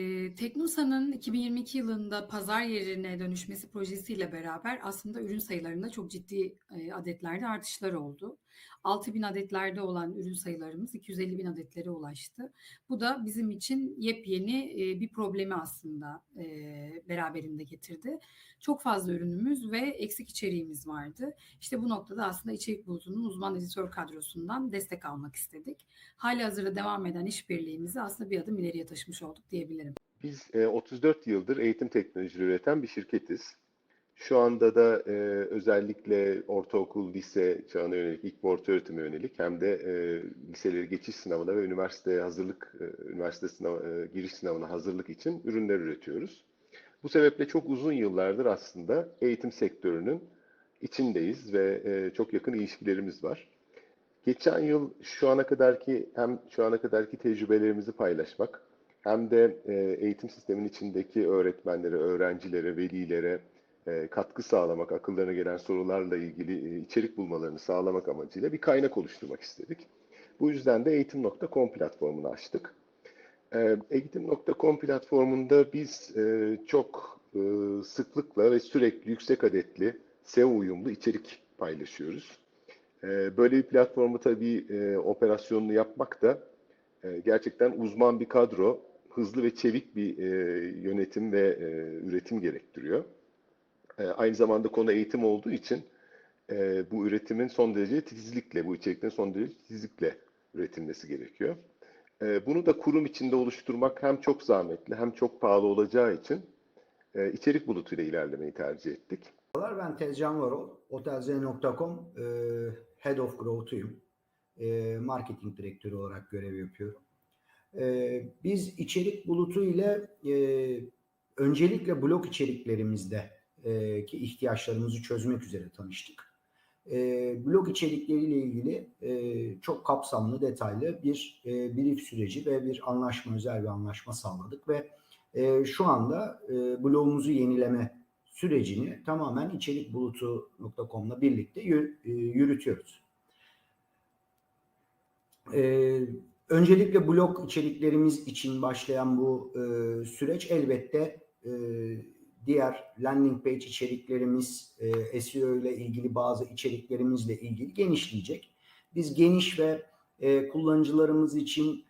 Eh, Eee, Teknosa'nın 2022 yılında pazar yerine dönüşmesi projesiyle beraber aslında ürün sayılarında çok ciddi eee, adetlerde artışlar oldu. 6000 adetlerde olan ürün sayılarımız 250 bin adetlere ulaştı. Bu da bizim için yepyeni eee, bir problemi aslında eee, beraberinde getirdi. Çok fazla ürünümüz ve eksik içeriğimiz vardı. İşte bu noktada aslında içerik bulutunun uzman editör kadrosundan destek almak istedik. Hali hazırda devam eden işbirliğimizi aslında bir adım ileriye taşımış olduk diyebilirim. Biz e, 34 yıldır eğitim teknolojileri üreten bir şirketiz. Şu anda da e, özellikle ortaokul, lise çağına yönelik, ilk ve orta öğretime yönelik hem de e, liseleri geçiş sınavına ve üniversiteye hazırlık, e, üniversite sınav, e, giriş sınavına hazırlık için ürünler üretiyoruz. Bu sebeple çok uzun yıllardır aslında eğitim sektörünün içindeyiz ve e, çok yakın ilişkilerimiz var. Geçen yıl şu ana kadarki hem şu ana kadarki tecrübelerimizi paylaşmak hem de e, eğitim sistemin içindeki öğretmenlere, öğrencilere, velilere e, katkı sağlamak, akıllarına gelen sorularla ilgili e, içerik bulmalarını sağlamak amacıyla bir kaynak oluşturmak istedik. Bu yüzden de eğitim.com platformunu açtık. Eğitim.com platformunda biz çok sıklıkla ve sürekli yüksek adetli SEO uyumlu içerik paylaşıyoruz. Böyle bir platformu tabii operasyonunu yapmak da e, gerçekten uzman bir kadro, hızlı ve çevik bir e, yönetim ve e, üretim gerektiriyor. E, aynı zamanda konu eğitim olduğu için e, bu üretimin son derece titizlikle, bu içeriklerin son derece titizlikle üretilmesi gerekiyor. E, bunu da kurum içinde oluşturmak hem çok zahmetli hem çok pahalı olacağı için e, içerik bulutuyla ilerlemeyi tercih ettik. Ben Tezcan Varol, otelz.com e, Head of Growth'uyum. E, marketing direktörü olarak görev yapıyorum. E, biz içerik bulutu ile e, öncelikle blog içeriklerimizde e, ki ihtiyaçlarımızı çözmek üzere tanıştık. Blog içerikleriyle ilgili çok kapsamlı, detaylı bir e, brief süreci ve bir anlaşma, özel bir anlaşma sağladık ve şu anda blogumuzu yenileme sürecini tamamen içerikbulutu.com'la birlikte yü- yürütüyoruz. Ee, öncelikle blog içeriklerimiz için başlayan bu e, süreç elbette e, diğer landing page içeriklerimiz, e, SEO ile ilgili bazı içeriklerimizle ilgili genişleyecek. Biz geniş ve e, kullanıcılarımız için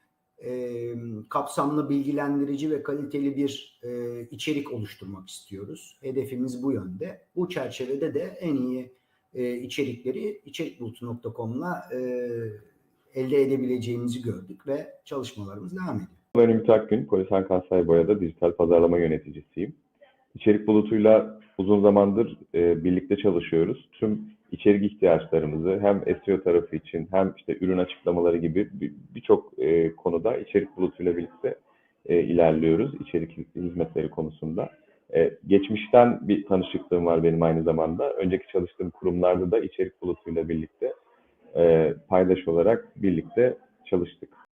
e, kapsamlı, bilgilendirici ve kaliteli bir e, içerik oluşturmak istiyoruz. Hedefimiz bu yönde. Bu çerçevede de en iyi e, içerikleri içerikbulutu.com'la e, elde edebileceğimizi gördük ve çalışmalarımız devam ediyor. Ben Ümit Akgün, Polisan Kansay Boya'da dijital pazarlama yöneticisiyim. İçerik bulutuyla uzun zamandır e, birlikte çalışıyoruz. Tüm içerik ihtiyaçlarımızı hem SEO tarafı için hem işte ürün açıklamaları gibi bir- birçok e, konuda içerik bulutuyla birlikte e, ilerliyoruz içerik hizmetleri konusunda. E, geçmişten bir tanışıklığım var benim aynı zamanda. Önceki çalıştığım kurumlarda da içerik bulutuyla birlikte e, paydaş olarak birlikte çalıştık.